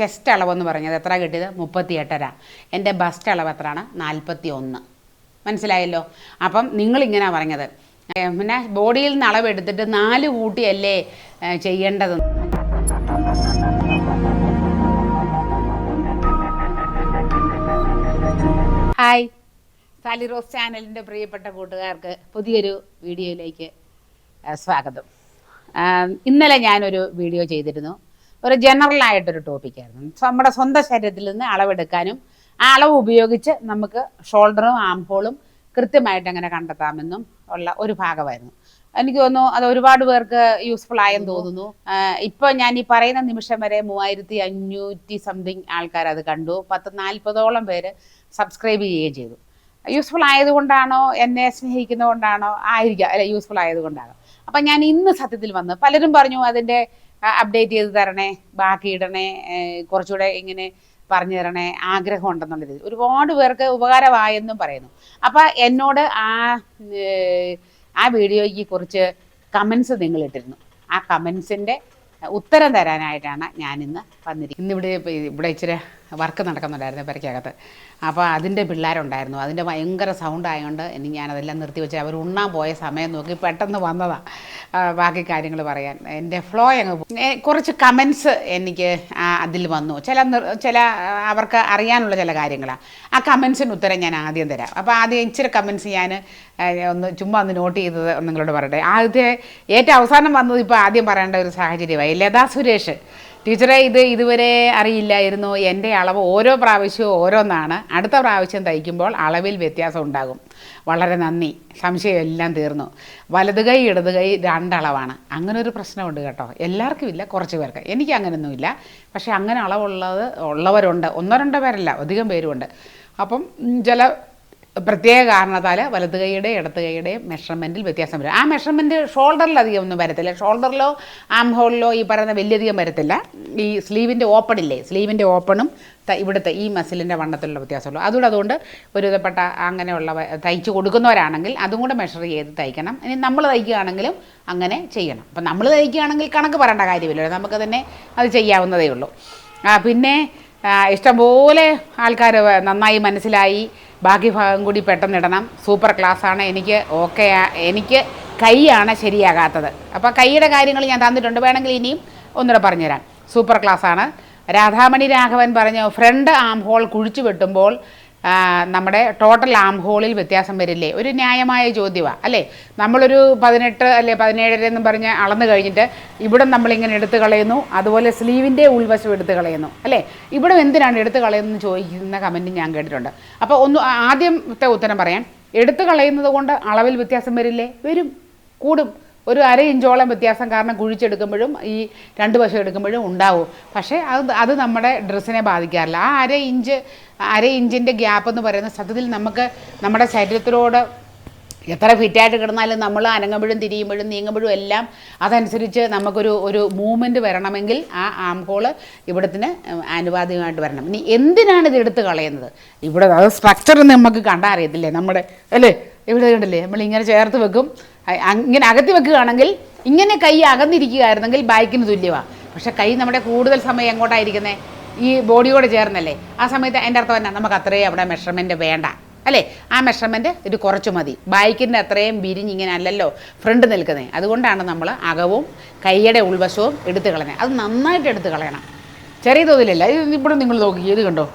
Chest അളവെന്ന് പറഞ്ഞത് എത്ര കിട്ടിയത്? മുപ്പത്തി എട്ടര എന്റെ ബസ്റ്റ് അളവ് എത്രയാണ്? നാൽപ്പത്തി ഒന്ന് മനസ്സിലായല്ലോ? അപ്പം നിങ്ങളിങ്ങനെ പറഞ്ഞത്. പിന്നെ ബോഡിയിൽ നിന്ന് അളവെടുത്തിട്ട് നാല് കൂട്ടിയല്ലേ ചെയ്യേണ്ടത് ഹായ്. സാലി റോസ് ചാനലിന്റെ പ്രിയപ്പെട്ട കൂട്ടുകാർക്ക് പുതിയൊരു വീഡിയോയിലേക്ക് സ്വാഗതം. ഇന്നലെ ഞാനൊരു വീഡിയോ ചെയ്തിരുന്നു. ഒരു ജനറൽ ആയിട്ടൊരു ടോപ്പിക്കായിരുന്നു നമ്മുടെ സ്വന്തം ശരീരത്തിൽ നിന്ന് അളവെടുക്കാനും ആ അളവ് ഉപയോഗിച്ച് നമുക്ക് ഷോൾഡറും ആം ഹോളും കൃത്യമായിട്ട് എങ്ങനെ കണ്ടെത്താമെന്നും ഉള്ള ഒരു ഭാഗമായിരുന്നു. എനിക്ക് തോന്നുന്നു അത് ഒരുപാട് പേർക്ക് യൂസ്ഫുൾ ആയെന്ന് തോന്നുന്നു. ഇപ്പോൾ ഞാൻ ഈ പറയുന്ന നിമിഷം വരെ മൂവായിരത്തി അഞ്ഞൂറ്റി സംതിങ് ആൾക്കാർ അത് കണ്ടു. പത്ത് നാൽപ്പതോളം പേര് സബ്സ്ക്രൈബ് ചെയ്യുകയും ചെയ്തു. യൂസ്ഫുൾ ആയതുകൊണ്ടാണോ എന്നെ സ്നേഹിക്കുന്നതുകൊണ്ടാണോ ആയിരിക്കാം. അല്ലെ യൂസ്ഫുൾ ആയതുകൊണ്ടാണോ അപ്പം ഞാൻ ഇന്ന് സത്യത്തിൽ വന്ന് പലരും പറഞ്ഞു അതിന്റെ അപ്ഡേറ്റ് ചെയ്ത് തരണേ ബാക്കി ഇടണേ കുറച്ചുകൂടെ ഇങ്ങനെ പറഞ്ഞു തരണേ ആഗ്രഹം ഉണ്ടെന്നുള്ള ഒരുപാട് പേർക്ക് ഉപകാരമായെന്നും പറയുന്നു. അപ്പം എന്നോട് ആ ആ വീഡിയോയ്ക്ക് കുറച്ച് കമൻസ് നിങ്ങൾ ഇട്ടിരുന്നു. ആ കമൻസിന്റെ ഉത്തരം തരാനായിട്ടാണ് ഞാനിന്ന് വന്നിരിക്കുന്നത്. ഇന്നിവിടെ ഇവിടെ ഇച്ചിരി വർക്ക് നടക്കുന്നുണ്ടായിരുന്നു പെരക്കകത്ത് അപ്പോൾ അതിന്റെ പിള്ളേരുണ്ടായിരുന്നു. അതിന്റെ ഭയങ്കര സൗണ്ട് ആയതുകൊണ്ട് ഇനി ഞാനതെല്ലാം നിർത്തി വെച്ച് അവർ ഉണ്ണാൻ പോയ സമയം നോക്കി പെട്ടെന്ന് വന്നതാണ് ബാക്കി കാര്യങ്ങൾ പറയാൻ. എന്റെ ഫ്ലോ അങ്ങ് കുറച്ച് കമൻസ് എനിക്ക് അതിൽ വന്നു. ചില ചില അവർക്ക് അറിയാനുള്ള ചില കാര്യങ്ങളാണ് ആ കമൻസിന് ഉത്തരം ഞാൻ ആദ്യം തരാം. അപ്പോൾ ആദ്യം ഇച്ചിരി കമൻസ് ഞാൻ ഒന്ന് ചുമ്മാ ഒന്ന് നോട്ട് ചെയ്തത് നിങ്ങളോട് പറയട്ടെ. ആദ്യത്തെ ഏറ്റവും അവസാനം വന്നത് ഇപ്പോൾ ആദ്യം പറയേണ്ട ഒരു സാഹചര്യമായി. ലതാ സുരേഷ്. ടീച്ചറെ ഇത് ഇതുവരെ അറിയില്ലായിരുന്നു. എന്റെ അളവ് ഓരോ പ്രാവശ്യവും ഓരോന്നാണ്. അടുത്ത പ്രാവശ്യം തയ്ക്കുമ്പോൾ അളവിൽ വ്യത്യാസം ഉണ്ടാകും. വളരെ നന്ദി. സംശയം എല്ലാം തീർന്നു. വലത് കൈ ഇടത് കൈ രണ്ടളവാണ്. അങ്ങനെ ഒരു പ്രശ്നമുണ്ട് കേട്ടോ. എല്ലാവർക്കും ഇല്ല കുറച്ച് പേർക്ക്. എനിക്ക് അങ്ങനെയൊന്നുമില്ല പക്ഷേ അങ്ങനെ അളവുള്ളത് ഉള്ളവരുണ്ട്. ഒന്നോ രണ്ടോ പേരല്ല അധികം പേരുമുണ്ട്. അപ്പം ചില പ്രത്യേക കാരണത്താൽ വലത് കൈയുടെ ഇടത്ത് കൈയുടെയും മെഷർമെന്റിൽ വ്യത്യാസം വരും. ആ മെഷർമെന്റ് ഷോൾഡറിൽ അധികം ഒന്നും വരത്തില്ല. ഷോൾഡറിലോ ആം ഹോളിലോ ഈ പറയുന്ന വലിയധികം വരത്തില്ല. ഈ സ്ലീവിന്റെ ഓപ്പൺ ഇല്ലേ? സ്ലീവിന്റെ ഓപ്പണും ഇവിടുത്തെ ഈ മസിലിന്റെ വണ്ണത്തിലുള്ള വ്യത്യാസമുള്ളൂ. അതുകൂടെ അതുകൊണ്ട് ഒരുവിധപ്പെട്ട അങ്ങനെയുള്ള തയ്ച്ച് കൊടുക്കുന്നവരാണെങ്കിൽ അതും കൂടെ മെഷർ ചെയ്ത് തയ്ക്കണം. ഇനി നമ്മൾ തയ്ക്കുകയാണെങ്കിലും അങ്ങനെ ചെയ്യണം. അപ്പം നമ്മൾ തയ്ക്കുകയാണെങ്കിൽ കണക്ക് പറയേണ്ട കാര്യമില്ലല്ലോ നമുക്ക് തന്നെ അത് ചെയ്യാവുന്നതേ ഉള്ളൂ. പിന്നെ ഇഷ്ടംപോലെ ആൾക്കാർ നന്നായി മനസ്സിലായി ബാക്കി ഭാഗം കൂടി പെട്ടെന്ന് ഇടണം സൂപ്പർ ക്ലാസ്സാണ്. എനിക്ക് ഓക്കെ എനിക്ക് കൈയാണ് ശരിയാകാത്തത്. അപ്പോൾ കൈയുടെ കാര്യങ്ങൾ ഞാൻ തന്നിട്ടുണ്ട്. വേണമെങ്കിൽ ഇനിയും ഒന്നുകൂടെ പറഞ്ഞുതരാം. സൂപ്പർ ക്ലാസ്സാണ്. രാധാമണി രാഘവൻ പറഞ്ഞു ഫ്രണ്ട് ആം ഹോൾ കുഴിച്ചു വെട്ടുമ്പോൾ നമ്മുടെ ടോട്ടൽ ആം ഹോളിൽ വ്യത്യാസം വരില്ലേ? ഒരു ന്യായമായ ചോദ്യമാണ് അല്ലേ? നമ്മളൊരു പതിനെട്ട് അല്ലെ പതിനേഴര എന്ന് പറഞ്ഞ് അളന്ന് കഴിഞ്ഞിട്ട് ഇവിടെ നമ്മളിങ്ങനെ എടുത്ത് കളയുന്നു അതുപോലെ സ്ലീവിന്റെ ഉൾവശം എടുത്ത് കളയുന്നു അല്ലേ? ഇവിടെ എന്തിനാണ് എടുത്ത് കളയുന്നത് ചോദിക്കുന്ന കമന്റ് ഞാൻ കേട്ടിട്ടുണ്ട്. അപ്പോൾ ഒന്ന് ആദ്യത്തെ ഉത്തരം പറയാം. എടുത്ത് കളയുന്നത് കൊണ്ട് അളവിൽ വ്യത്യാസം വരില്ലേ? വരും കൂടും. ഒരു അര ഇഞ്ചോളം വ്യത്യാസം കാരണം കുഴിച്ചെടുക്കുമ്പോഴും ഈ രണ്ട് വശം എടുക്കുമ്പോഴും ഉണ്ടാവും. പക്ഷേ അത് അത് നമ്മുടെ ഡ്രസ്സിനെ ബാധിക്കാറില്ല. ആ അര ഇഞ്ച് അര ഇഞ്ചിന്റെ ഗ്യാപ്പ് എന്ന് പറയുന്ന സത്യത്തിൽ നമുക്ക് നമ്മുടെ ശരീരത്തിലോട് എത്ര ഫിറ്റായിട്ട് കിടന്നാലും നമ്മൾ അനങ്ങുമ്പോഴും തിരിയുമ്പോഴും നീങ്ങുമ്പോഴും എല്ലാം അതനുസരിച്ച് നമുക്കൊരു ഒരു മൂവ്മെന്റ് വരണമെങ്കിൽ ആ ആംഹോൾ ഇവിടത്തിന് ആനുപാതികമായിട്ട് വരണം. ഇനി എന്തിനാണ് ഇത് എടുത്ത് കളയുന്നത്? ഇവിടെ അത് സ്ട്രക്ചർ നമുക്ക് കണ്ടാൽ അറിയത്തില്ലേ? നമ്മുടെ അല്ലേ? ഇവിടെ ഉണ്ടല്ലേ നമ്മൾ ഇങ്ങനെ ചേർത്ത് വെക്കും. ഇങ്ങനെ അകത്തി വെക്കുകയാണെങ്കിൽ ഇങ്ങനെ കൈ അകന്നിരിക്കുകയായിരുന്നെങ്കിൽ ബൈക്കിന് തുല്യമാണ് പക്ഷേ കൈ നമ്മുടെ കൂടുതൽ സമയം എങ്ങോട്ടായിരിക്കുന്നത് ഈ ബോഡിയോട് ചേർന്നല്ലേ? ആ സമയത്ത് അതിന്റെ അർത്ഥം എന്നാ? നമുക്ക് അത്രയും അവിടെ മെഷർമെന്റ് വേണ്ട. അല്ലേ? ആ മെഷർമെന്റ് ഇത് കുറച്ച് മതി. ബൈക്കിന്റെ അത്രയും വിരിഞ്ഞ് ഇങ്ങനെ അല്ലല്ലോ ഫ്രണ്ട് നിൽക്കുന്നത് അതുകൊണ്ടാണ് നമ്മൾ അകവും കൈയുടെ ഉൾവശവും എടുത്ത് കളയുന്നത് അത് നന്നായിട്ട് എടുത്ത് കളയണം. ചെറിയ തോതിലല്ല. ഇത് ഇവിടെ നിങ്ങൾ നോക്കി. ഇത് കണ്ടോ?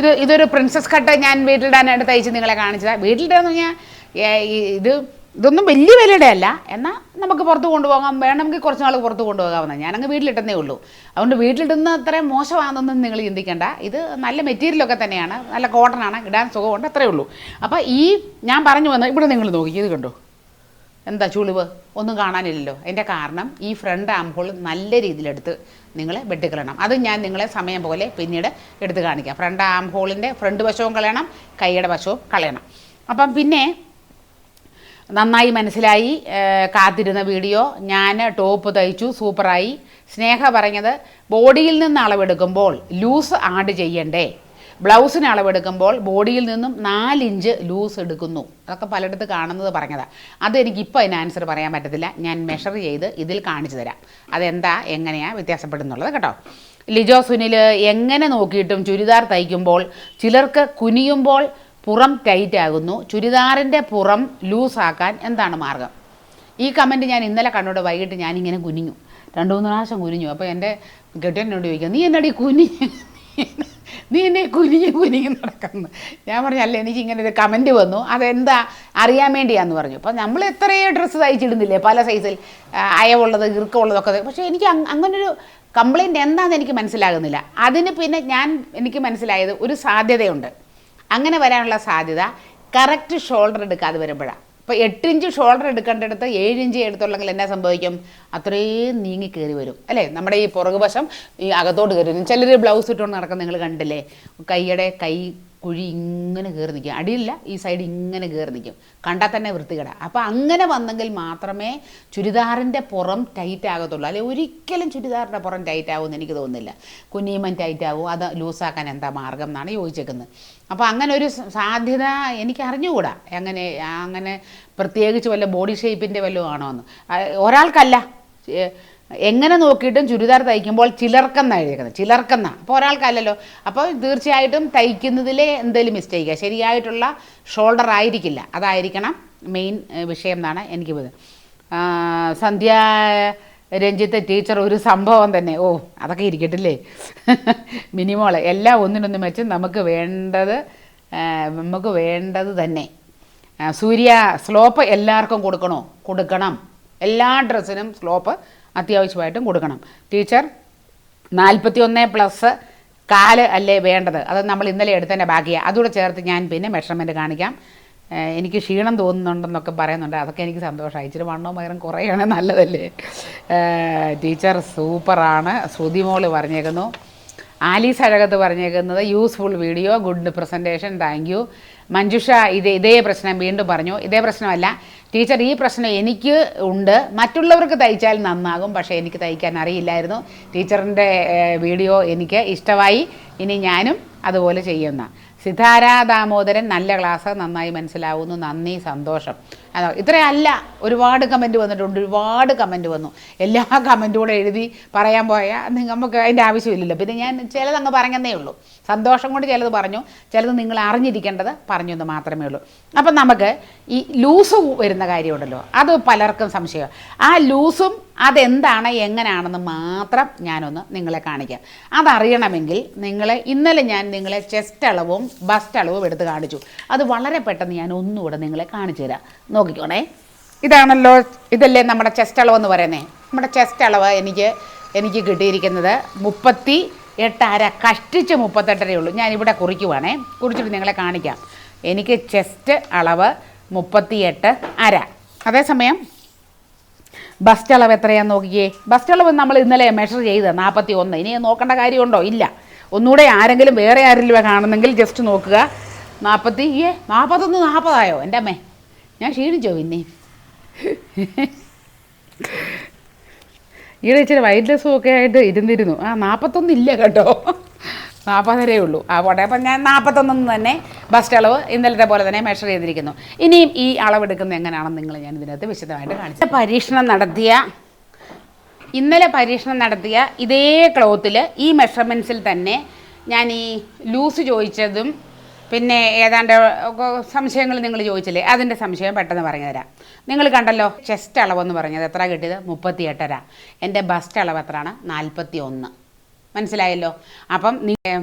ഇത് ഇതൊരു പ്രിൻസസ് കട്ട് ഞാൻ വീട്ടിലിടാനായിട്ട് തയ്ച്ച് നിങ്ങളെ കാണിച്ചതാണ് വീട്ടിലിടാന്ന് പറഞ്ഞാൽ ഇത് ഇതൊന്നും വലിയ വിലയുടെ അല്ല എന്നാൽ നമുക്ക് പുറത്ത് കൊണ്ടുപോകാം. വേണമെങ്കിൽ കുറച്ച് നാൾ പുറത്ത് കൊണ്ടുപോകാവുന്ന ഞാനങ്ങ് വീട്ടിലിട്ടുന്നേ ഉള്ളൂ. അതുകൊണ്ട് വീട്ടിലിടുന്ന അത്രയും മോശമാണെന്നൊന്നും നിങ്ങൾ ചിന്തിക്കേണ്ട. ഇത് നല്ല മെറ്റീരിയലൊക്കെ തന്നെയാണ്. നല്ല കോട്ടനാണ് ഇടാൻ സുഖമുണ്ട്. അത്രേ ഉള്ളൂ. അപ്പോൾ ഈ ഞാൻ പറഞ്ഞു വന്ന ഇവിടെ നിങ്ങൾ നോക്കി. ഇത് കണ്ടോ? എന്താ ചുളിവ്? ഒന്നും കാണാനില്ലല്ലോ. അതിന്റെ കാരണം ഈ ഫ്രണ്ട് ആകുമ്പോൾ നല്ല രീതിയിലെടുത്ത് നിങ്ങൾ വെട്ടിക്കളയണം അത് ഞാൻ നിങ്ങളെ സമയം പോലെ പിന്നീട് എടുത്ത് കാണിക്കാം. ഫ്രണ്ട് ആംഹോളിന്റെ ഫ്രണ്ട് വശവും കളയണം. കൈയുടെ വശവും കളയണം. അപ്പം പിന്നെ നന്നായി മനസ്സിലായി കാത്തിരുന്ന വീഡിയോ. ഞാൻ ടോപ്പ് തയ്ച്ചു സൂപ്പറായി. സ്നേഹ പറഞ്ഞത് ബോഡിയിൽ നിന്ന് അളവെടുക്കുമ്പോൾ ലൂസ് ആഡ് ചെയ്യണ്ടേ? ബ്ലൗസിന് അളവെടുക്കുമ്പോൾ ബോഡിയിൽ നിന്നും നാലിഞ്ച് ലൂസ് എടുക്കുന്നു. അതൊക്കെ പലയിടത്ത് കാണുന്നത് പറഞ്ഞതാണ് അതെനിക്ക് ഇപ്പോൾ അതിന് ആൻസർ പറയാൻ പറ്റത്തില്ല. ഞാൻ മെഷർ ചെയ്ത് ഇതിൽ കാണിച്ചു തരാം. അതെന്താ എങ്ങനെയാണ് വ്യത്യാസപ്പെടുന്നുള്ളത് കേട്ടോ. ലിജോ സുനിൽ എങ്ങനെ നോക്കിയിട്ടും ചുരിദാർ തയ്ക്കുമ്പോൾ ചിലർക്ക് കുനിയുമ്പോൾ പുറം ടൈറ്റ് ആകുന്നു. ചുരിദാറിന്റെ പുറം ലൂസാക്കാൻ എന്താണ് മാർഗം? ഈ കമന്റ് ഞാൻ ഇന്നലെ കണ്ടോണ്ട് വൈകിട്ട് ഞാനിങ്ങനെ കുനിഞ്ഞു. രണ്ട് മൂന്ന് പ്രാവശ്യം കുനിഞ്ഞു. അപ്പോൾ എന്റെ കെട്ടിയനോട് ചോദിക്കുക നീ എന്നടി കുനി നീ എന്നെ കുനിഞ്ഞ് കുനിഞ്ഞ് നടക്കുന്നു? ഞാൻ പറഞ്ഞല്ല എനിക്ക് ഇങ്ങനെ ഒരു കമന്റ് വന്നു. അതെന്താ? അറിയാൻ വേണ്ടിയാന്ന് പറഞ്ഞു. അപ്പോൾ നമ്മൾ എത്രയോ ഡ്രസ്സ് തയ്ച്ചിടുന്നില്ലേ? പല സൈസിൽ അയവുള്ളത് ഇറുക്കമുള്ളതൊക്കെ. പക്ഷേ എനിക്ക് അങ്- അങ്ങനൊരു കംപ്ലൈന്റ് എന്താണെന്ന് എനിക്ക് മനസ്സിലാകുന്നില്ല. അതിന് പിന്നെ ഞാൻ എനിക്ക് മനസ്സിലായത് ഒരു സാധ്യതയുണ്ട്. അങ്ങനെ വരാനുള്ള സാധ്യത കറക്റ്റ് ഷോൾഡർ എടുക്കാതെ വരുമ്പോഴാണ് ഇപ്പോൾ എട്ട് ഇഞ്ച് ഷോൾഡർ എടുക്കേണ്ടടുത്ത് ഏഴ് ഇഞ്ച് എടുത്തുള്ളെങ്കിൽ എന്നാ സംഭവിക്കും? അത്രയും നീങ്ങി കയറി വരും. അല്ലേ? നമ്മുടെ ഈ പുറകുവശം ഈ അകത്തോട്ട് കയറി വരും. ചിലർ ബ്ലൗസ് ഇട്ടുകൊണ്ട് നടക്കുന്ന നിങ്ങൾ കണ്ടില്ലേ? കൈയുടെ കൈ കുഴി ഇങ്ങനെ കയറി നിൽക്കും. അടിയില്ല ഈ സൈഡ് ഇങ്ങനെ കയറി നിൽക്കും. കണ്ടാൽ തന്നെ വൃത്തികേട. അപ്പോൾ അങ്ങനെ വന്നെങ്കിൽ മാത്രമേ ചുരിദാറിന്റെ പുറം ടൈറ്റ് ആകത്തുള്ളൂ. അല്ലെ ഒരിക്കലും ചുരിദാറിന്റെ പുറം ടൈറ്റ് ആകുമെന്ന് എനിക്ക് തോന്നുന്നില്ല. കുഞ്ഞീമൻ ടൈറ്റ് ആകും അത് ലൂസാക്കാൻ എന്താ മാർഗം എന്നാണ് ചോദിച്ചേക്കുന്നത്. അപ്പോൾ അങ്ങനെ ഒരു സാധ്യത എനിക്ക് അറിഞ്ഞുകൂടാ. അങ്ങനെ അങ്ങനെ പ്രത്യേകിച്ച് വല്ല ബോഡി ഷേപ്പിന്റെ വല്ലതും ആണോ എന്ന്. ഒരാൾക്കല്ല. എങ്ങനെ നോക്കിയിട്ടും ചുരിദാർ തയ്ക്കുമ്പോൾ ചിലർക്കെന്നാണ് എഴുതിയേക്കുന്നത്? ചിലർക്കെന്നാണ് അപ്പോൾ ഒരാൾക്കല്ലല്ലോ. അപ്പോൾ തീർച്ചയായിട്ടും തയ്ക്കുന്നതിലെ എന്തെങ്കിലും മിസ്റ്റേക്ക് ശരിയായിട്ടുള്ള ഷോൾഡർ ആയിരിക്കില്ല. അതായിരിക്കണം മെയിൻ വിഷയം എന്നാണ് എനിക്ക് തോന്നുന്നത് സന്ധ്യ രഞ്ജിത്ത് ടീച്ചർ ഒരു സംഭവം തന്നെ. ഓ അതൊക്കെ ഇരിക്കട്ടില്ലേ? മിനിമോൾ. എല്ലാം ഒന്നിനൊന്നും വെച്ച് നമുക്ക് വേണ്ടത് നമുക്ക് വേണ്ടത് തന്നെ. സൂര്യ സ്ലോപ്പ് എല്ലാവർക്കും കൊടുക്കണോ? കൊടുക്കണം. എല്ലാ ഡ്രസ്സിനും സ്ലോപ്പ് അത്യാവശ്യമായിട്ടും കൊടുക്കണം. ടീച്ചർ നാൽപ്പത്തി ഒന്ന് പ്ലസ് കാൽ അല്ലേ വേണ്ടത്? അത് നമ്മൾ ഇന്നലെ എടുത്തതിന്റെ ബാക്കിയാണ് അതുകൂടെ ചേർത്ത് ഞാൻ പിന്നെ മെഷർമെന്റ് കാണിക്കാം. എനിക്ക് ക്ഷീണം തോന്നുന്നുണ്ടെന്നൊക്കെ പറയുന്നുണ്ട്. അതൊക്കെ എനിക്ക് സന്തോഷമായി ഇച്ചിരി വണ്ണോ മകരം കുറയാണ് നല്ലതല്ലേ? ടീച്ചർ സൂപ്പറാണ്. ശ്രുതിമോൾ പറഞ്ഞേക്കുന്നു. ആലീസ് അഴകത്ത് പറഞ്ഞേക്കുന്നത് useful video good presentation thank you Manjusha ഇത് ഇതേ പ്രശ്നം വീണ്ടും പറഞ്ഞു. ഇതേ പ്രശ്നമല്ല. ടീച്ചർ ഈ പ്രശ്നം എനിക്ക് ഉണ്ട്. മറ്റുള്ളവർക്ക് തയ്ച്ചാൽ നന്നാകും. പക്ഷേ എനിക്ക് തയ്ക്കാൻ അറിയില്ലായിരുന്നു. ടീച്ചറിന്റെ വീഡിയോ എനിക്ക് ഇഷ്ടമായി. ഇനി ഞാനും അതുപോലെ ചെയ്യുന്ന. സിതാര ദാമോദരൻ നല്ല ക്ലാസ് നന്നായി മനസ്സിലാവുന്നു. നന്ദി സന്തോഷം. അതോ ഇത്രയല്ല. ഒരുപാട് കമന്റ് വന്നിട്ടുണ്ട്. ഒരുപാട് കമന്റ് വന്നു. എല്ലാ കമന്റും കൂടെ എഴുതി പറയാൻ പോയാൽ നമുക്ക് അതിന്റെ ആവശ്യമില്ലല്ലോ. പിന്നെ ഞാൻ ചിലതങ്ങ് പറഞ്ഞതേ ഉള്ളൂ. സന്തോഷം കൊണ്ട് ചിലത് പറഞ്ഞു. ചിലത് നിങ്ങൾ അറിഞ്ഞിരിക്കേണ്ടത് പറഞ്ഞു എന്ന് മാത്രമേ ഉള്ളൂ. അപ്പം നമുക്ക് ഈ ലൂസ് വരുന്ന കാര്യമുണ്ടല്ലോ. അത് പലർക്കും സംശയം. ആ ലൂസും അതെന്താണ് എങ്ങനെയാണെന്ന് മാത്രം ഞാനൊന്ന് നിങ്ങളെ കാണിക്കാം. അതറിയണമെങ്കിൽ നിങ്ങളെ ഇന്നലെ ഞാൻ നിങ്ങളെ ചെസ്റ്റ് അളവും ബസ്റ്റ് അളവും എടുത്ത് കാണിച്ചു. അത് വളരെ പെട്ടെന്ന് ഞാൻ ഒന്നുകൂടെ നിങ്ങളെ കാണിച്ചു തരാം. നോക്കിക്കോണേ. ഇതാണല്ലോ ഇതല്ലേ നമ്മുടെ ചെസ്റ്റ് അളവ് എന്ന് പറയുന്നത് നമ്മുടെ ചെസ്റ്റ് അളവ് എനിക്ക് എനിക്ക് കിട്ടിയിരിക്കുന്നത് മുപ്പത്തി എട്ടര കഷ്ടിച്ച് മുപ്പത്തെട്ടരേ ഉള്ളൂ. ഞാനിവിടെ കുറിക്കുവാണേ. കുറിച്ചിട്ട് നിങ്ങളെ കാണിക്കാം. എനിക്ക് ചെസ്റ്റ് അളവ് മുപ്പത്തിയെട്ട് അര. അതേസമയം ബസ്റ്റ് അളവ് എത്രയാണ് നോക്കിയേ ബസ്റ്റ് അളവ് നമ്മൾ ഇന്നലെ മെഷർ ചെയ്ത് നാൽപ്പത്തി ഒന്ന് ഇനി നോക്കേണ്ട കാര്യമുണ്ടോ? ഇല്ല. ഒന്നുകൂടെ ആരെങ്കിലും വേറെ ആരെങ്കിലും കാണുന്നെങ്കിൽ ജസ്റ്റ് നോക്കുക. നാൽപ്പത്തി ഏ നാൽപ്പത്തൊന്ന് നാൽപ്പതായോ എന്റെ അമ്മേ. ഞാൻ ക്ഷീണിച്ചോ പിന്നെ? ഈടെ ഇച്ചിരി വൈറ്റ്ലെസ്സും ഒക്കെ ആയിട്ട് ഇരുന്നിരുന്നു. ആ നാൽപ്പത്തൊന്ന് ഇല്ല കേട്ടോ. നാൽപ്പതരേ ഉള്ളൂ. ആ പോട്ടെ അപ്പം ഞാൻ നാൽപ്പത്തൊന്നെന്ന് തന്നെ ബസ്റ്റ് അളവ് ഇന്നലത്തെ പോലെ തന്നെ മെഷർ ചെയ്തിരിക്കുന്നു. ഇനിയും ഈ അളവെടുക്കുന്നത് എങ്ങനെയാണെന്ന് നിങ്ങൾ ഞാൻ ഇതിനകത്ത് വിശദമായിട്ട് കാണിച്ചു. പരീക്ഷണം നടത്തിയ ഇന്നലെ പരീക്ഷണം നടത്തിയ ഇതേ ക്ലോത്തിൽ ഈ മെഷർമെന്റ്സിൽ തന്നെ ഞാൻ ഈ ലൂസ് ചോദിച്ചതും പിന്നെ ഏതാണ്ട് സംശയങ്ങൾ നിങ്ങൾ ചോദിച്ചില്ലേ? അതിന്റെ സംശയം പെട്ടെന്ന് പറഞ്ഞു തരാം നിങ്ങൾ കണ്ടല്ലോ ചെസ്റ്റ് അളവെന്ന് പറഞ്ഞത് എത്ര കിട്ടിയത്? മുപ്പത്തി എട്ടര എന്റെ ബസ്റ്റ് അളവ് എത്രയാണ്? നാൽപ്പത്തി ഒന്ന് മനസ്സിലായല്ലോ? അപ്പം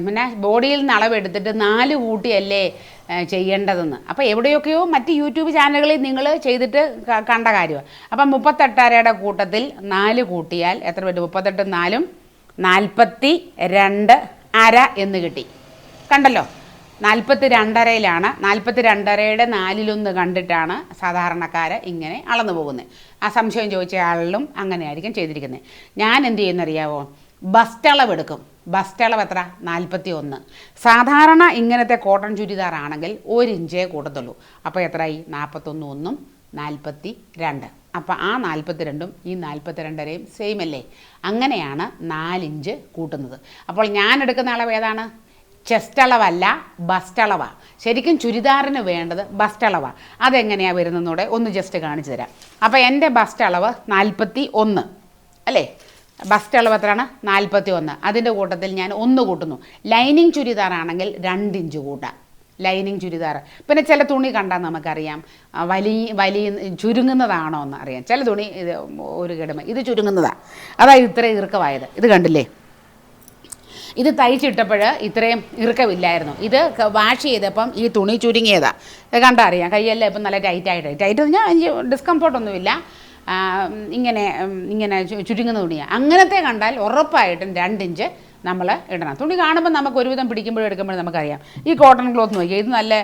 പിന്നെ ബോഡിയിൽ നിന്ന് അളവെടുത്തിട്ട് നാല് കൂട്ടിയല്ലേ ചെയ്യേണ്ടതെന്ന്. അപ്പോൾ എവിടെയൊക്കെയോ മറ്റ് യൂട്യൂബ് ചാനലുകളിൽ നിങ്ങൾ ചെയ്തിട്ട് കണ്ട കാര്യമാണ് അപ്പം മുപ്പത്തെട്ടരയുടെ കൂട്ടത്തിൽ നാല് കൂട്ടിയാൽ എത്ര പറ്റും? മുപ്പത്തെട്ടും നാലും നാൽപ്പത്തി രണ്ട് അര എന്ന് കിട്ടി. കണ്ടല്ലോ? നാൽപ്പത്തി രണ്ടരയിലാണ് നാൽപ്പത്തി രണ്ടരയുടെ നാലിലൊന്ന് കണ്ടിട്ടാണ് സാധാരണക്കാർ ഇങ്ങനെ അളന്നു പോകുന്നത് ആ സംശയം ചോദിച്ച ആളിലും അങ്ങനെയായിരിക്കും ചെയ്തിരിക്കുന്നത് ഞാൻ എന്ത് ചെയ്യുന്നറിയാവോ? ബസ്റ്റ് അളവെടുക്കും ബസ്റ്റ് അളവ് എത്ര? നാൽപ്പത്തി ഒന്ന് സാധാരണ ഇങ്ങനത്തെ കോട്ടൺ ചുരിദാർ ആണെങ്കിൽ ഒരു ഇഞ്ചേ കൂടത്തുള്ളൂ അപ്പോൾ എത്രയായി നാൽപ്പത്തൊന്ന് ഒന്നും നാൽപ്പത്തി രണ്ട് അപ്പോൾ ആ നാൽപ്പത്തി രണ്ടും ഈ നാൽപ്പത്തി രണ്ടരയും സെയിം അല്ലേ? അങ്ങനെയാണ് നാലിഞ്ച് കൂട്ടുന്നത്. അപ്പോൾ ഞാൻ എടുക്കുന്ന അളവ് ഏതാണ്? ചെസ്റ്റ് അളവല്ല ബസ്റ്റ് അളവാണ് ശരിക്കും ചുരിദാറിന് വേണ്ടത് ബസ്റ്റ് അളവാണ് അതെങ്ങനെയാണ് വരുന്നതെന്നൂടെ ഒന്ന് ജസ്റ്റ് കാണിച്ചു തരാം. അപ്പോൾ എന്റെ ബസ്റ്റ് അളവ് നാൽപ്പത്തി ഒന്ന് അല്ലേ? ബസ്റ്റ് അളവ് എത്രയാണ്? നാൽപ്പത്തി ഒന്ന് അതിന്റെ കൂട്ടത്തിൽ ഞാൻ ഒന്ന് കൂട്ടുന്നു. ലൈനിങ് ചുരിദാറാണെങ്കിൽ രണ്ട് ഇഞ്ച് കൂട്ടാം. ലൈനിങ് ചുരിദാർ. പിന്നെ ചില തുണി കണ്ടാൽ നമുക്കറിയാം വലിയ വലിയ ചുരുങ്ങുന്നതാണോ എന്ന് അറിയാം. ചില തുണി ഇത് ഒരു കിടമ. ഇത് ചുരുങ്ങുന്നതാണ് അതായത് ഇത്രയും ഇറുക്കമായത് ഇത് കണ്ടില്ലേ? ഇത് തയ്ച്ചിട്ടപ്പോൾ ഇത്രയും ഇറുക്കമില്ലായിരുന്നു. ഇത് വാഷ് ചെയ്തപ്പം ഈ തുണി ചുരുങ്ങിയതാണ് അറിയാം. കൈയെല്ലാം ഇപ്പം നല്ല ടൈറ്റായിട്ട് ടൈറ്റ് പറഞ്ഞാൽ എനിക്ക് ഡിസ്കംഫോർട്ടൊന്നുമില്ല ഇങ്ങനെ ഇങ്ങനെ ചുരുങ്ങുന്ന തുണിയാണ് അങ്ങനത്തെ കണ്ടാൽ ഉറപ്പായിട്ടും രണ്ടിഞ്ച് നമ്മൾ ഇടണം. തുണി കാണുമ്പോൾ നമുക്ക് ഒരുവിധം പിടിക്കുമ്പോഴും എടുക്കുമ്പോഴും നമുക്കറിയാം. ഈ കോട്ടൺ ക്ലോത്ത് നോക്കിയാൽ ഇത് നല്ല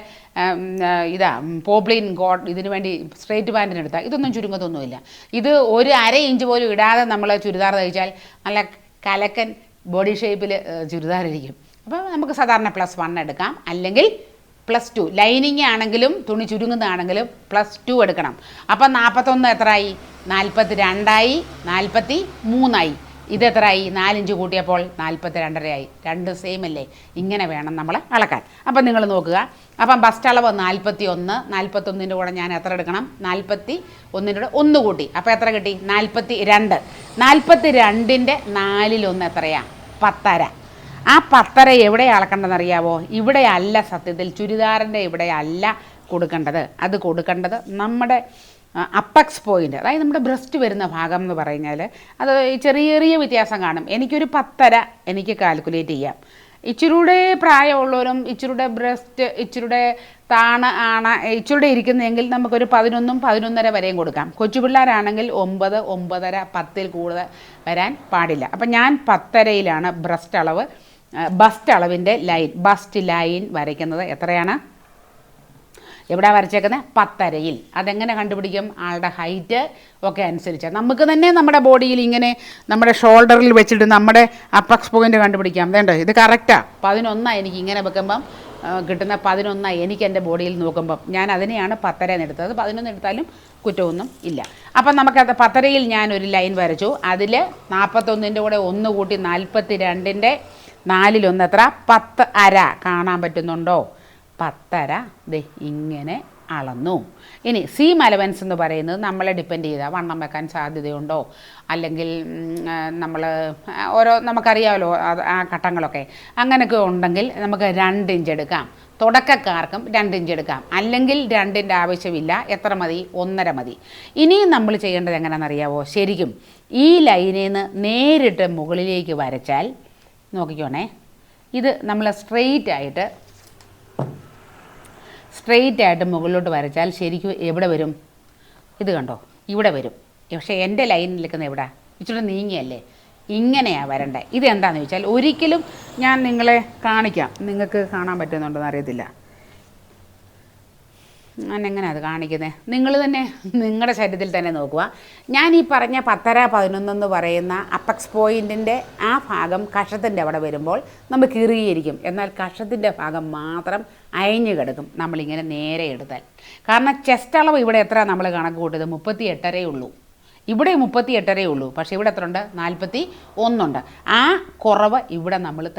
ഇതാ പോപ്ലിൻ കോട്ട് ഇതിനു വേണ്ടി സ്ട്രേറ്റ് പാന്റിന് എടുത്താൽ ഇതൊന്നും ചുരുങ്ങത്തൊന്നുമില്ല ഇത് ഒരു അര ഇഞ്ച് പോലും ഇടാതെ നമ്മൾ ചുരിദാർ തയ്ച്ചാൽ നല്ല കലക്കൻ ബോഡി ഷേപ്പിൽ ചുരിദാറിരിക്കും. അപ്പോൾ നമുക്ക് സാധാരണ പ്ലസ് വൺ എടുക്കാം. അല്ലെങ്കിൽ പ്ലസ് ടു. ലൈനിങ് ആണെങ്കിലും തുണി ചുരുങ്ങുന്നതാണെങ്കിലും പ്ലസ് ടു എടുക്കണം. അപ്പം നാൽപ്പത്തൊന്ന് എത്രയായി? നാൽപ്പത്തി രണ്ടായി നാൽപ്പത്തി മൂന്നായി ഇത് എത്രയായി? നാലിഞ്ച് കൂട്ടിയപ്പോൾ നാൽപ്പത്തി രണ്ടരയായി രണ്ട് സെയിം അല്ലേ? ഇങ്ങനെ വേണം നമ്മൾ അളക്കാൻ. അപ്പം നിങ്ങൾ നോക്കുക. അപ്പം ബസ്റ്റ് അളവ് നാൽപ്പത്തി ഒന്ന് നാൽപ്പത്തൊന്നിന്റെ കൂടെ ഞാൻ എത്ര എടുക്കണം? നാൽപ്പത്തി ഒന്നിന്റെ കൂടെ ഒന്ന് കൂട്ടി. അപ്പോൾ എത്ര കിട്ടി? നാൽപ്പത്തി രണ്ട് നാൽപ്പത്തി രണ്ടിന്റെ നാലിലൊന്ന് എത്രയാ? പത്തര. ആ പത്തര എവിടെ അളക്കേണ്ടതെന്ന് അറിയാവോ ഇവിടെ അല്ല സത്യത്തിൽ. ചുരിദാറിന്റെ ഇവിടെ അല്ല കൊടുക്കേണ്ടത്. അത് കൊടുക്കേണ്ടത് നമ്മുടെ അപ്പക്സ് പോയിന്റ് അതായത് നമ്മുടെ ബ്രസ്റ്റ് വരുന്ന ഭാഗം എന്ന് പറഞ്ഞാൽ അത് ചെറിയ ചെറിയ വ്യത്യാസം കാണും. എനിക്കൊരു പത്തര എനിക്ക് കാൽക്കുലേറ്റ് ചെയ്യാം. ഇച്ചിരൂടെ പ്രായമുള്ളവരും ഇച്ചിരൂടെ ബ്രസ്റ്റ് ഇച്ചിരൂടെ താണ ആണ ഇച്ചിരൂടെ ഇരിക്കുന്നതെങ്കിൽ നമുക്കൊരു പതിനൊന്നും പതിനൊന്നര വരെയും കൊടുക്കാം. കൊച്ചു പിള്ളേരാണെങ്കിൽ ഒമ്പത് ഒമ്പതര പത്തിൽ കൂടുതൽ വരാൻ പാടില്ല. അപ്പം ഞാൻ പത്തരയിലാണ് ബ്രസ്റ്റ് അളവ് ബസ്റ്റ് അളവിന്റെ ലൈൻ ബസ്റ്റ് ലൈൻ വരയ്ക്കുന്നത്. എത്രയാണ്? എവിടെ വരച്ചേക്കുന്നത് പത്തരയിൽ. അതെങ്ങനെ കണ്ടുപിടിക്കും? ആളുടെ ഹൈറ്റ് ഒക്കെ അനുസരിച്ച്. നമുക്ക് തന്നെ നമ്മുടെ ബോഡിയിൽ ഇങ്ങനെ നമ്മുടെ ഷോൾഡറിൽ വെച്ചിട്ട് നമ്മുടെ അപ്പക്സ് പോയിന്റ് കണ്ടുപിടിക്കാം. വേണ്ടോ ഇത് കറക്റ്റാണ് പതിനൊന്നാണ് എനിക്ക് ഇങ്ങനെ വെക്കുമ്പം കിട്ടുന്ന പതിനൊന്നായി എനിക്ക് എന്റെ ബോഡിയിൽ നോക്കുമ്പം. ഞാൻ അതിനെയാണ് പത്തര എന്ന് എടുത്തത്. പതിനൊന്ന് എടുത്താലും കുറ്റമൊന്നും ഇല്ല. അപ്പം നമുക്കത് പത്തരയിൽ ഞാൻ ഒരു ലൈൻ വരച്ചു. അതിൽ നാൽപ്പത്തൊന്നിന്റെ കൂടെ ഒന്ന് കൂട്ടി നാൽപ്പത്തി രണ്ടിന്റെ നാലിലൊന്ന് എത്ര പത്ത് അര കാണാൻ പറ്റുന്നുണ്ടോ? പത്തര. ദേ ഇങ്ങനെ അളന്നു. ഇനി സി മലവൻസ് എന്ന് പറയുന്നത് നമ്മളെ ഡിപ്പെൻഡ് ചെയ്താൽ വണ്ണം വെക്കാൻ സാധ്യതയുണ്ടോ? അല്ലെങ്കിൽ നമ്മൾ ഓരോ നമുക്കറിയാമല്ലോ ആ ഘട്ടങ്ങളൊക്കെ. അങ്ങനെയൊക്കെ ഉണ്ടെങ്കിൽ നമുക്ക് രണ്ട് ഇഞ്ച് എടുക്കാം. തുടക്കക്കാർക്കും രണ്ട് ഇഞ്ച് എടുക്കാം. അല്ലെങ്കിൽ രണ്ടിന്റെ ആവശ്യമില്ല. എത്ര മതി? ഒന്നര മതി. ഇനിയും നമ്മൾ ചെയ്യേണ്ടത് എങ്ങനെയാണെന്നറിയാവോ ശരിക്കും ഈ ലൈനിൽ നിന്ന് നേരിട്ട് മുകളിലേക്ക് വരച്ചാൽ നോക്കിക്കോണേ. ഇത് നമ്മൾ സ്ട്രെയിറ്റ് ആയിട്ട് സ്ട്രെയിറ്റ് ആയിട്ട് മുകളിലോട്ട് വരച്ചാൽ ശരിക്കും എവിടെ വരും? ഇത് കണ്ടോ? ഇവിടെ വരും. പക്ഷേ എന്റെ ലൈൻ നിൽക്കുന്ന എവിടെ? ഇച്ചിരി നീങ്ങിയല്ലേ? ഇങ്ങനെയാണ് വരണ്ടേ. ഇതെന്താണെന്ന് ചോദിച്ചാൽ ഒരിക്കലും ഞാൻ നിങ്ങളെ കാണിക്കാം. നിങ്ങൾക്ക് കാണാൻ പറ്റുന്നുണ്ടോ അറിയത്തില്ല. ഞാൻ എങ്ങനെയാണ് അത് കാണിക്കുന്നത് നിങ്ങൾ തന്നെ നിങ്ങളുടെ ശരീരത്തിൽ തന്നെ നോക്കുക. ഞാൻ ഈ പറഞ്ഞ പത്തര പതിനൊന്നെന്ന് പറയുന്ന അപ്പക്സ് പോയിന്റിന്റെ ആ ഭാഗം കഷത്തിന്റെ അവിടെ വരുമ്പോൾ നമുക്ക് ഇറുകിയിരിക്കും എന്നാൽ കഷത്തിന്റെ ഭാഗം മാത്രം അയഞ്ഞു കിടക്കും. നമ്മളിങ്ങനെ നേരെ എടുത്താൽ. കാരണം ചെസ്റ്റ് അളവ് ഇവിടെ എത്ര? നമ്മൾ കണക്ക് കൂട്ടിയത് മുപ്പത്തി എട്ടരേ ഉള്ളൂ. ഇവിടെ മുപ്പത്തി എട്ടരേ ഉള്ളൂ. പക്ഷേ ഇവിടെ എത്ര ഉണ്ട്? നാൽപ്പത്തി ഒന്നുണ്ട് ആ കുറവ് ഇവിടെ നമ്മൾ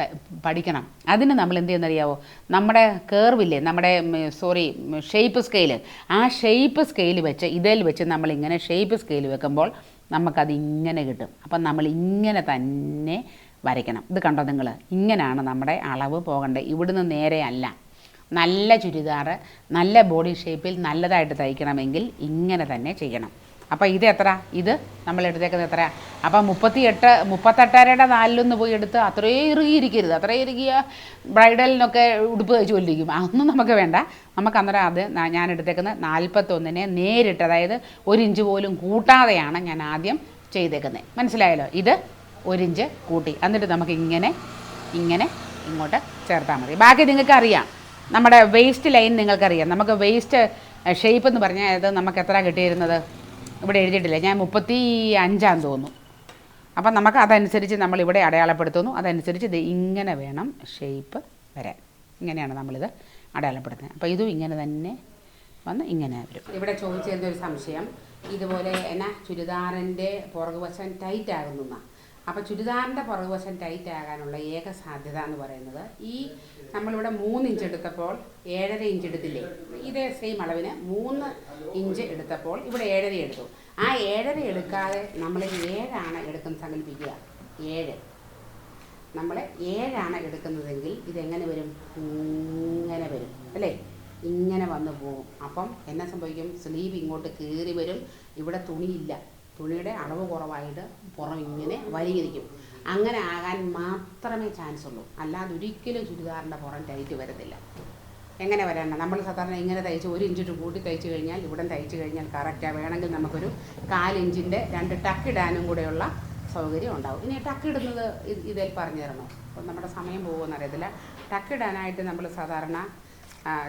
പഠിക്കണം. അതിന് നമ്മൾ എന്ത് ചെയ്യുന്നറിയാവോ? നമ്മുടെ കേർവില്ലേ നമ്മുടെ സോറി ഷേപ്പ് സ്കെയിൽ ആ ഷേപ്പ് സ്കെയിൽ വെച്ച് ഇതിൽ വെച്ച് നമ്മൾ ഇങ്ങനെ ഷേപ്പ് സ്കെയിൽ വെക്കുമ്പോൾ നമുക്കത് ഇങ്ങനെ കിട്ടും. അപ്പം നമ്മൾ ഇങ്ങനെ തന്നെ വരയ്ക്കണം. ഇത് കണ്ടോ നിങ്ങൾ ഇങ്ങനെയാണ് നമ്മുടെ അളവ് പോകേണ്ടത്. ഇവിടുന്ന് നേരെ അല്ല. നല്ല ചുരിദാർ നല്ല ബോഡി ഷേപ്പിൽ നല്ലതായിട്ട് തയ്ക്കണമെങ്കിൽ ഇങ്ങനെ തന്നെ ചെയ്യണം. അപ്പോൾ ഇത് എത്ര? ഇത് നമ്മൾ എടുത്തേക്കുന്നത് എത്ര അപ്പം മുപ്പത്തി എട്ട് മുപ്പത്തെട്ടരയുടെ നാലിലൊന്ന് പോയി എടുത്ത് അത്രയും ഇറുകിയിരിക്കരുത്. അത്രയും ഇറുകിയ ബ്രൈഡലിനൊക്കെ ഉടുപ്പ് തയ്ച്ച് കൊല്ലിരിക്കും അതൊന്നും നമുക്ക് വേണ്ട. നമുക്ക് അന്നേരം അത് ഞാൻ എടുത്തേക്കുന്നത് നാൽപ്പത്തൊന്നിനെ നേരിട്ട് അതായത് ഒരു ഇഞ്ച് പോലും കൂട്ടാതെയാണ് ഞാൻ ആദ്യം ചെയ്തേക്കുന്നത്. മനസ്സിലായല്ലോ? ഇത് ഒരിഞ്ച് കൂട്ടി. എന്നിട്ട് നമുക്ക് ഇങ്ങനെ ഇങ്ങനെ ഇങ്ങോട്ട് ചേർത്താൽ മതി. ബാക്കി നിങ്ങൾക്ക് അറിയാം. നമ്മുടെ വേസ്റ്റ് ലൈൻ നിങ്ങൾക്കറിയാം. നമുക്ക് വേസ്റ്റ് ഷേപ്പ് എന്ന് പറഞ്ഞാൽ അത് നമുക്ക് എത്ര കിട്ടിയിരുന്നത്? ഇവിടെ എഴുതിയിട്ടില്ല? ഞാൻ മുപ്പത്തി അഞ്ചാന്ന് തോന്നുന്നു. അപ്പം നമുക്ക് അതനുസരിച്ച് നമ്മൾ ഇവിടെ അടയാളപ്പെടുത്തുന്നു. അതനുസരിച്ച് ഇത് ഇങ്ങനെ വേണം ഷേപ്പ് വരാൻ. ഇങ്ങനെയാണ് നമ്മളിത് അടയാളപ്പെടുത്തുന്നത്. അപ്പോൾ ഇതും ഇങ്ങനെ തന്നെ വന്ന് ഇങ്ങനെ വരും. ഇവിടെ ചോദിച്ചതിന്റെ ഒരു സംശയം. ഇതുപോലെ എന്നാ ചുരിദാറിന്റെ പുറകുവശം ടൈറ്റ് ആകുന്ന അപ്പോൾ ചുരിദാറിന്റെ പുറകുവശം ടൈറ്റ് ആകാനുള്ള ഏക സാധ്യത എന്ന് പറയുന്നത് ഈ നമ്മളിവിടെ മൂന്ന് ഇഞ്ച് എടുത്തപ്പോൾ ഏഴര ഇഞ്ച് എടുത്തില്ലേ? ഇതേ സെയിം അളവിന് മൂന്ന് ഇഞ്ച് എടുത്തപ്പോൾ ഇവിടെ ഏഴര എടുത്തു. ആ ഏഴര എടുക്കാതെ നമ്മൾ ഏഴാണ് എടുക്കുന്ന സങ്കല്പിക്കുക ഏഴ്. നമ്മൾ ഏഴാണ് എടുക്കുന്നതെങ്കിൽ ഇതെങ്ങനെ വരും? ഇങ്ങനെ വരും. അല്ലേ? ഇങ്ങനെ വന്നു പോകും. അപ്പം എന്നെ സംഭവിക്കും? സ്ലീവ് ഇങ്ങോട്ട് കീറി വരും. ഇവിടെ തുണിയില്ല. തുണിയുടെ അളവ് കുറവായിട്ട് പുറം ഇങ്ങനെ വലിയിരിക്കും. അങ്ങനെ ആകാൻ മാത്രമേ ചാൻസ് ഉള്ളൂ. അല്ലാതെ ഒരിക്കലും ചുരിദാറിന്റെ പുറം ടൈറ്റ് വരത്തില്ല. എങ്ങനെ വരേണ്ട? നമ്മൾ സാധാരണ ഇങ്ങനെ തയ്ച്ച് ഒരു ഇഞ്ചിട്ട് കൂട്ടി തയ്ച്ച് കഴിഞ്ഞാൽ ഇവിടെ തയ്ച്ച് കഴിഞ്ഞാൽ കറക്റ്റാണ് വേണമെങ്കിൽ നമുക്കൊരു കാലിഞ്ചിന്റെ രണ്ട് ടക്കിടാനും കൂടെയുള്ള സൗകര്യം ഉണ്ടാവും. ഇനി ടക്കിടുന്നത് ഇത് ഇതിൽ പറഞ്ഞു തരണോ? അപ്പം നമ്മുടെ സമയം പോകുമെന്ന് അറിയത്തില്ല. ടക്കിടാനായിട്ട് നമ്മൾ സാധാരണ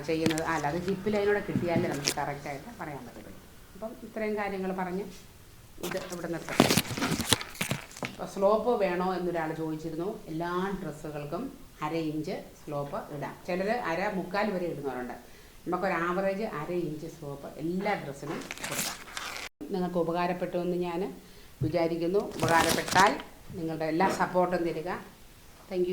ചെയ്യുന്നത് അല്ല അത് ലൈനോടെ കിട്ടിയാലേ നമുക്ക് കറക്റ്റായിട്ട് പറയാൻ പറ്റത്തുള്ളൂ. അപ്പം ഇത്രയും കാര്യങ്ങൾ പറഞ്ഞ് ഇത് ഇവിടെ നിർത്താം. അപ്പോൾ സ്ലോപ്പ് വേണോ എന്നൊരാൾ ചോദിച്ചിരുന്നു. എല്ലാ ഡ്രസ്സുകൾക്കും അര ഇഞ്ച് സ്ലോപ്പ് ഇടാം. ചിലർ അര മുക്കാൽ വരെ ഇടുന്നവരുണ്ട്. നമുക്കൊരു ആവറേജ് അര ഇഞ്ച് സ്ലോപ്പ് എല്ലാ ഡ്രസ്സിനും കൊടുക്കാം. നിങ്ങൾക്ക് ഉപകാരപ്പെട്ടു എന്ന് ഞാൻ വിചാരിക്കുന്നു. ഉപകാരപ്പെട്ടാൽ നിങ്ങളുടെ എല്ലാ സപ്പോർട്ടും തരിക. താങ്ക്